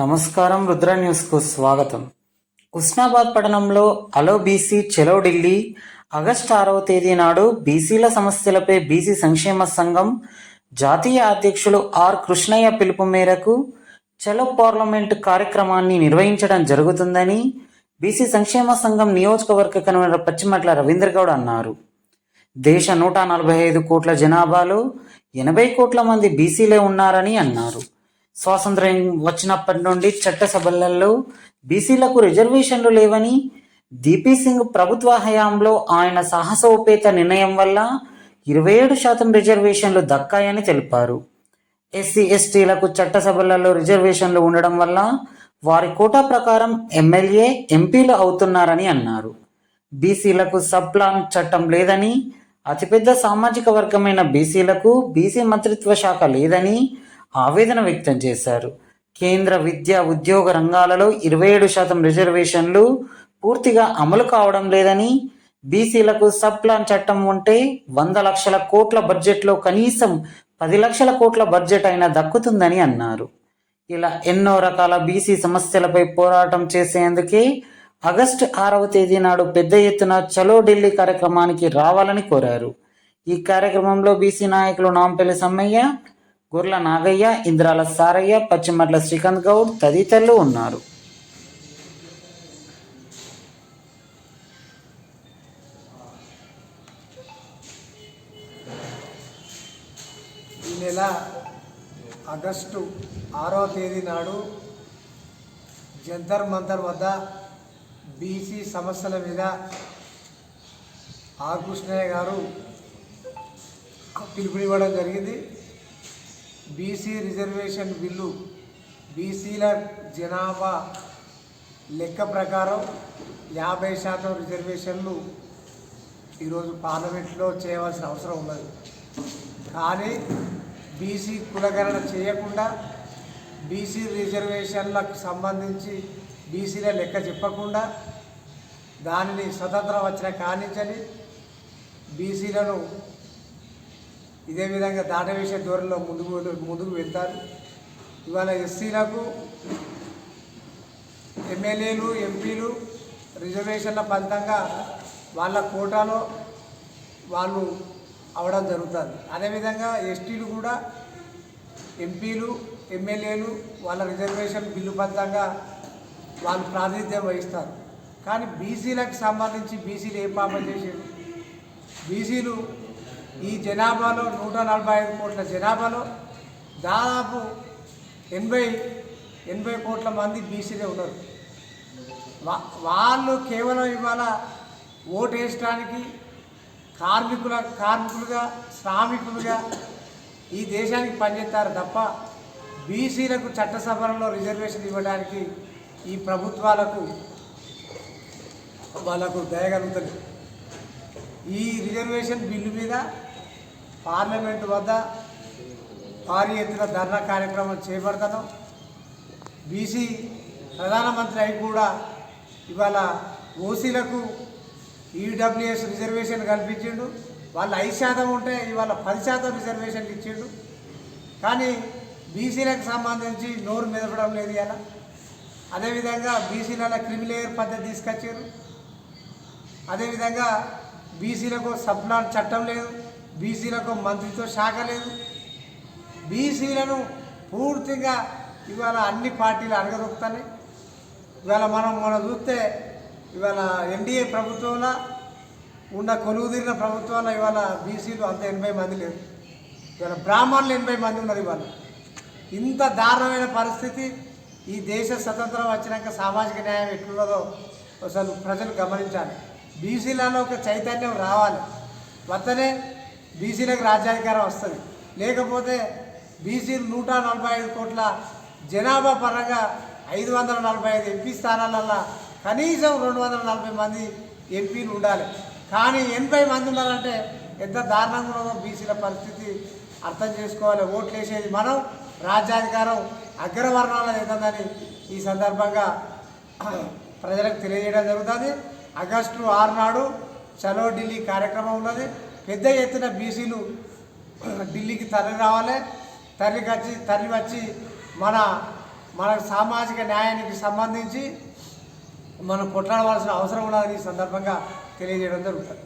నమస్కారం రుద్ర న్యూస్కు స్వాగతం. ఉస్నాబాద్ పట్టణంలో అలో బీసీ చెలో ఢిల్లీ. ఆగస్టు ఆరవ తేదీ నాడు బీసీల సమస్యలపై బీసీ సంక్షేమ సంఘం జాతీయ అధ్యక్షులు ఆర్ కృష్ణయ్య పిలుపు మేరకు చలో పార్లమెంట్ కార్యక్రమాన్ని నిర్వహించడం జరుగుతుందని బీసీ సంక్షేమ సంఘం నియోజకవర్గ కన్వీనర్ పచ్చిమట్ల రవీంద్ర గౌడ్ అన్నారు. దేశ నూట నలభై ఐదు కోట్ల జనాభాలో ఎనభై కోట్ల మంది బీసీలే ఉన్నారని అన్నారు. స్వాతంత్ర్యం వచ్చినప్పటి నుండి చట్టసభలలో బీసీలకు రిజర్వేషన్లు లేవని దీపీ సింగ్ ప్రభుత్వ హయాంలో ఆయన సాహసోపేత నిర్ణయం వల్ల ఇరవై ఏడు శాతం రిజర్వేషన్లు దక్కాయని తెలిపారు. ఎస్సీ ఎస్టీలకు చట్టసభలలో రిజర్వేషన్లు ఉండడం వల్ల వారి కోటా ప్రకారం ఎమ్మెల్యే ఎంపీలు అవుతున్నారని అన్నారు. బీసీలకు సబ్లాన్ చట్టం లేదని అతిపెద్ద సామాజిక వర్గమైన బీసీలకు బీసీ మంత్రిత్వ శాఖ లేదని ఆవేదన వ్యక్తం చేశారు. కేంద్ర విద్యా ఉద్యోగ రంగాలలో ఇరవై ఏడు శాతం రిజర్వేషన్లు పూర్తిగా అమలు కావడం లేదని బీసీలకు సబ్ ప్లాన్ చట్టం ఉంటే వంద లక్షల కోట్ల బడ్జెట్లో కనీసం పది లక్షల కోట్ల బడ్జెట్ అయినా దక్కుతుందని అన్నారు. ఇలా ఎన్నో రకాల బీసీ సమస్యలపై పోరాటం చేసేందుకే ఆగస్టు ఆరవ తేదీ నాడు పెద్ద ఎత్తున చలో ఢిల్లీ కార్యక్రమానికి రావాలని కోరారు. ఈ కార్యక్రమంలో బీసీ నాయకులు నాంపల్లి సమ్మయ్య గుర్ల నాగయ్య ఇంద్రాల సారయ్య పచ్చిమట్ల శ్రీకాంత్ గౌడ్ తదితరులు ఉన్నారు. ఈ నెల ఆగస్టు ఆరవ తేదీ నాడు జంతర్ మంతర్ వద్ద బీసీ సమస్యల మీద ఆర్ కృష్ణయ్య గారు పిలుపునివ్వడం జరిగింది. బీసీ రిజర్వేషన్ బిల్లు బీసీల జనాభా లెక్క ప్రకారం యాభై శాతం రిజర్వేషన్లు ఈరోజు పార్లమెంట్లో చేయవలసిన అవసరం ఉన్నది. కానీ బీసీ కులగణన చేయకుండా బీసీ రిజర్వేషన్లకు సంబంధించి బీసీల లెక్క చెప్పకుండా దానిని స్వతంత్రం వచ్చిన కానించని బీసీలను ఇదే విధంగా దాటవేసే దూరంలో ముందుకు ముందుకు వెళ్తారు. ఇవాళ ఎస్సీలకు ఎమ్మెల్యేలు ఎంపీలు రిజర్వేషన్ల ఫలితంగా వాళ్ళ కోటాలో వాళ్ళు అవడం జరుగుతుంది. అదేవిధంగా ఎస్టీలు కూడా ఎంపీలు ఎమ్మెల్యేలు వాళ్ళ రిజర్వేషన్ బిల్లు బద్దంగా వాళ్ళు ప్రాతినిధ్యం వహిస్తారు. కానీ బీసీలకు సంబంధించి బీసీలు ఏ పాపం చేసేది? బీసీలు ఈ జనాభాలో నూట నలభై ఐదు కోట్ల జనాభాలో దాదాపు ఎనభై ఎనభై కోట్ల మంది బీసీలే ఉన్నారు. వా- వాళ్ళు కేవలం ఇవాళ ఓటు వేసడానికి కార్మికుల కార్మికులుగా శ్రామికులుగా ఈ దేశానికి పనిచేస్తారు తప్ప బీసీలకు చట్టసభలలో రిజర్వేషన్ ఇవ్వడానికి ఈ ప్రభుత్వాలకు వాళ్ళకు దయగలుగుతుంది ఈ రిజర్వేషన్ బిల్లు మీద పార్లమెంట్ వద్ద భారీ ఎత్తున ధర్నా కార్యక్రమం చేపడతాను. బీసీ ప్రధానమంత్రి అయి కూడా ఇవాళ ఓసీలకు ఈడబ్ల్యూఎస్ రిజర్వేషన్ కల్పించిండు. వాళ్ళు ఐదు శాతం ఉంటే ఇవాళ పది శాతం రిజర్వేషన్లు ఇచ్చిండు. కానీ బీసీలకు సంబంధించి నోరు మెదపడం లేదు ఇలా అదేవిధంగా బీసీలలో క్రిమిలేయర్ పద్ధతి తీసుకొచ్చారు అదేవిధంగా బీసీలకు సబ్లాన్ చట్టం లేదు. బీసీలకు మంత్రిత్వ శాఖ లేదు. బీసీలను పూర్తిగా ఇవాళ అన్ని పార్టీలు అడగదొక్కుతాయి ఇవాళ మనం మనం చూస్తే ఇవాళ ఎన్డీఏ ప్రభుత్వంలో ఉన్న కొలువుదీరిన ప్రభుత్వంలో ఇవాళ బీసీలు అంత ఎనభై మంది లేరు. ఇవాళ బ్రాహ్మణులు ఎనభై మంది ఉన్నారు ఇవాళ. ఇంత దారుణమైన పరిస్థితి ఈ దేశ స్వతంత్రం వచ్చినాక సామాజిక న్యాయం ఎట్లున్నదో అసలు ప్రజలు గమనించాలి. బీసీలలో ఒక చైతన్యం రావాలి. వద్దనే బీసీలకు రాజ్యాధికారం వస్తుంది. లేకపోతే బీసీలు నూట నలభై ఐదు కోట్ల జనాభా పరంగా ఐదు వందల నలభై ఐదు ఎంపీ స్థానాలల్లో కనీసం రెండు వందల నలభై మంది ఎంపీలు ఉండాలి. కానీ ఎనభై మంది ఉన్నారంటే ఎంత దారుణంగా ఉన్నదో బీసీల పరిస్థితి అర్థం చేసుకోవాలి. ఓట్లు వేసేది మనం. రాజ్యాధికారం అగ్రవర్ణాల ఏదన్నది ఈ సందర్భంగా ప్రజలకు తెలియజేయడం జరుగుతుంది. ఆగస్టు ఆరు నాడు చలో ఢిల్లీ కార్యక్రమం ఉన్నది. పెద్ద ఎత్తున బీసీలు ఢిల్లీకి తరలి రావాలి. తరలి వచ్చి తరలి వచ్చి మన మన సామాజిక న్యాయానికి సంబంధించి మనం కొట్లాడవలసిన అవసరం ఉన్నదని ఈ సందర్భంగా తెలియజేయడం జరుగుతుంది.